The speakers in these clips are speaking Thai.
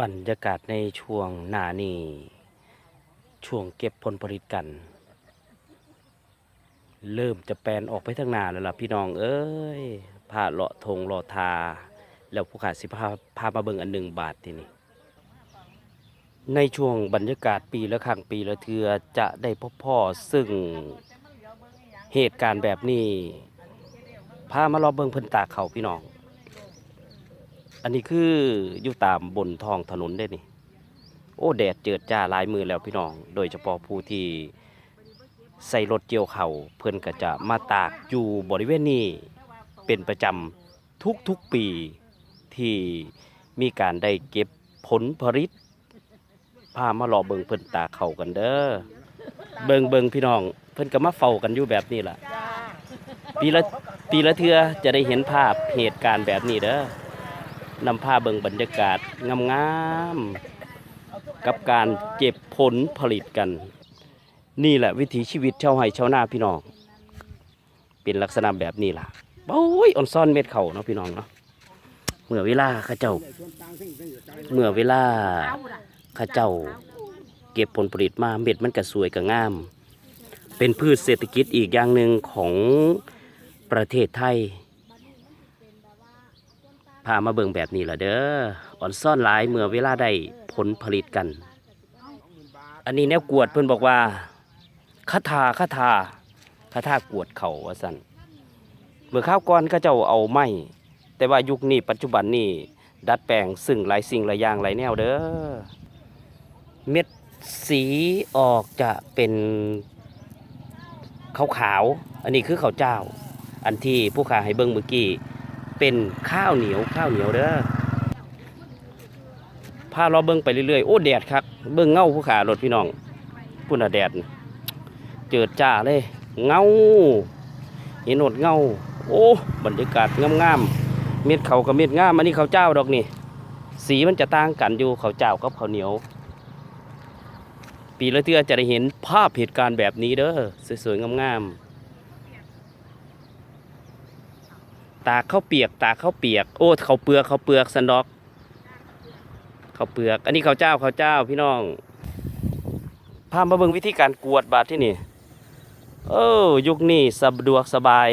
บรรยากาศในช่วงหน้านี้ช่วงเก็บผลผลิตกัน เริ่มจะแปลนออกไปทางหน้าแล้วล่ะพี่น้องเอ้ยผ้าเลาะทงเลาะทา แล้วผู้ขาสิพาพามาเบิ่งอันหนึ่งบาทที่นี่ในช่วงบรรยากาศปีละครั้งปีละเทือจะได้พบพ่อซึ่งเหตุการณ์แบบนี้พามารอเบิ่งเพิ่นตาเขาพี่น้อง อันนี้คืออยู่ตามบนท้องถนนได้นี่ โอ้แดดเจิดจ้าลายมือแล้วพี่น้อง โดยเฉพาะผู้ที่ใส่รถเกี่ยวเขาวเพิ่อนก็จะมาตากอยู่บริเวณนี้เป็นประจำทุกๆปีที่มีการได้เก็บผลผลิตพามารอเบิงเพิ่นตากเข่ากันเด้อเบิงเบิงพี่น้อง เพิ่นก็มาเฝ้ากันอยู่แบบนี้ล่ะปีละปีละเทือจะได้เห็นภาพเหตุการณ์แบบนี้เด้อ นำภาเบิงบรรยากาศงามๆกับการเก็บผลผลิตกัน นี่แหละวิถีชีวิตชาวไร่ชาวนาพี่น้อง เป็นลักษณะแบบนี้ล่ะโอ้ยอ่อนซ่อนเม็ดเขาเนาะพี่น้องเนาะเมื่อเวลาข้าเจ้า เมื่อเวลาข้าเจ้า เก็บผลผลิตมาเม็ดมันก็สวยก็งาม เป็นพืชเศรษฐกิจอีกอย่างหนึ่งของประเทศไทย พามาเบิ่งแบบนี้ละเด้ออ่อนซ่อนหลายเมื่อเวลาได้ผลผลิตกัน อันนี้แนวกวดเพิ่นบอกว่าคาถาคาถาคาถากวดเขาว่าสั่นเมื่อข้าวก่อนก็เจ้าเอาไม้แต่ว่ายุคนี้ปัจจุบันนี้ดัดแปลงซึ่งหลายสิ่งหลายอย่างหลายแนวเด้อเม็ดสีออกจะเป็นขาวๆอันนี้คือข้าวเจ้า อันที่ผู้ขาให้เบิ่งเมื่อกี้ เป็นข้าวเหนียวข้าวเหนียวเด้อพาเราเบิ่งไปเรื่อยๆ โอ้แดดครับเบิ่งเงาผู้ขารถพี่น้องพุ่นน่ะแดด เจิดจ้าเลย เงาเห็นหนดเงา โอ้บรรยากาศงามๆเม็ดเขากับเม็ดงามอันนี้เขาเจ้าดอกนี่ สีมันจะต่างกันอยู่เขาเจ้ากับเขาเหนียว ปีละเทื่อจะได้เห็นภาพเหตุการณ์แบบนี้เด้อสวยๆงามๆ ตากข้าวเปียก ตากข้าวเปียก โอ้ข้าวเปลือกข้าวเปลือกสันดอกข้าวเปลือก อันนี้ข้าวเจ้าข้าวเจ้าพี่น้องพามาเบิ่งวิธีการกวดบาดที่นี่เออยุคนี้สะดวกสบาย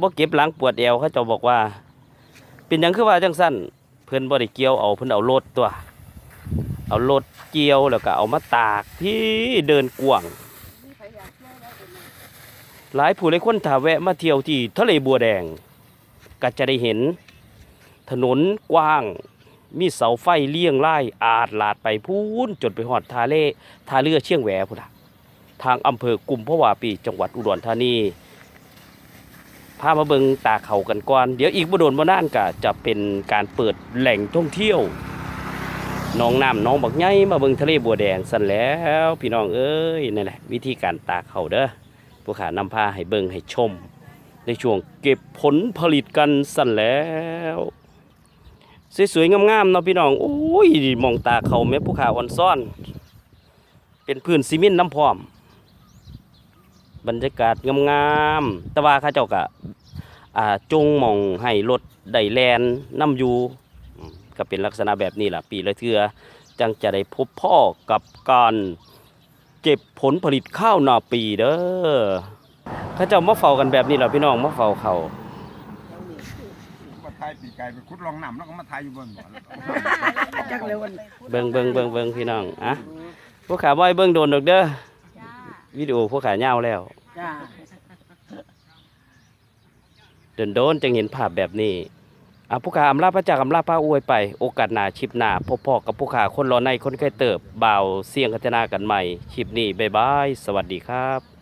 บ่เก็บหลังปวดเอวเขาเจ้าบอกว่า เป็นหยังคือว่าจังสั้นเพิ่นบ่ได้เกี่ยวเอาเพิ่นเอารถตัว เอารถเกี่ยวแล้วก็เอามาตากที่เดินกว้างหลายผู้หลายคนถ้าแวะมาเที่ยวที่ทะเลบัวแดง ก็จะได้เห็นถนนกว้าง มีเสาไฟเลี่ยงไล่อาดลาดไปพูนจนไปหอดทาเลทาเรือเชียงแหวพุ่นล่ะทางอำเภอกุมภาวาปีจังหวัดอุดรธานีพามาเบิงตาเขากันก่อน เดี๋ยวอีกบ่โดนบ่นานก็จะเป็นการเปิดแหล่งท่องเที่ยวน้องน้ำน้องบักใหญ่มาเบิงทะเลบัวแดงสั่นแล้วพี่น้องเอ้ยนั่นแหละวิธีการตากเขาเด้อผู้ขานำพาให้เบิงให้ชม ในช่วงเก็บผลผลิตกันสั่นแล้ว สวยๆงามๆเนาะพี่น้องโอ้ยมองตาเขาแม่ผู้ขาอ่อนซ่อน เป็นพื้นซีเมนต์น้ำพร้อม บรรยากาศงามๆแต่ว่าข้าเจ้าก็อ่าจงมองให้รถได้แลนน้ำอยู่ก็เป็นลักษณะแบบนี้ล่ะปีละเทือจังจะได้พบพ่อกับการเก็บผลผลิตข้าวนาปีเด้อ เข้าเจ้ามาเฝ้ากันแบบนี้ล่ะพี่น้องมาเฝ้าเขามาทายปีกไก่ไปขุดลองน้ำแล้วก็มาทายอยู่บนบ่อจักเลยวันเบิ่งเบิ่งเบิ่งเบิ่งพี่น้องอะพวกขาบ่อยเบิ่งโดนดอกเด้อวิดีโอพวกขาเงาวแล้วจ้าโดนโดนๆจึงเห็นภาพแบบนี้อะผู้ขาอำลาพระจากอำลาพระอวยไป โอกาสหน้าชิปหน้าพบพ่อกับผู้ขาคนรอในคนใกล้เติบบ่าวเสียงกัจนากันใหม่ชิปนี้บ๊ายบาย สวัสดีครับ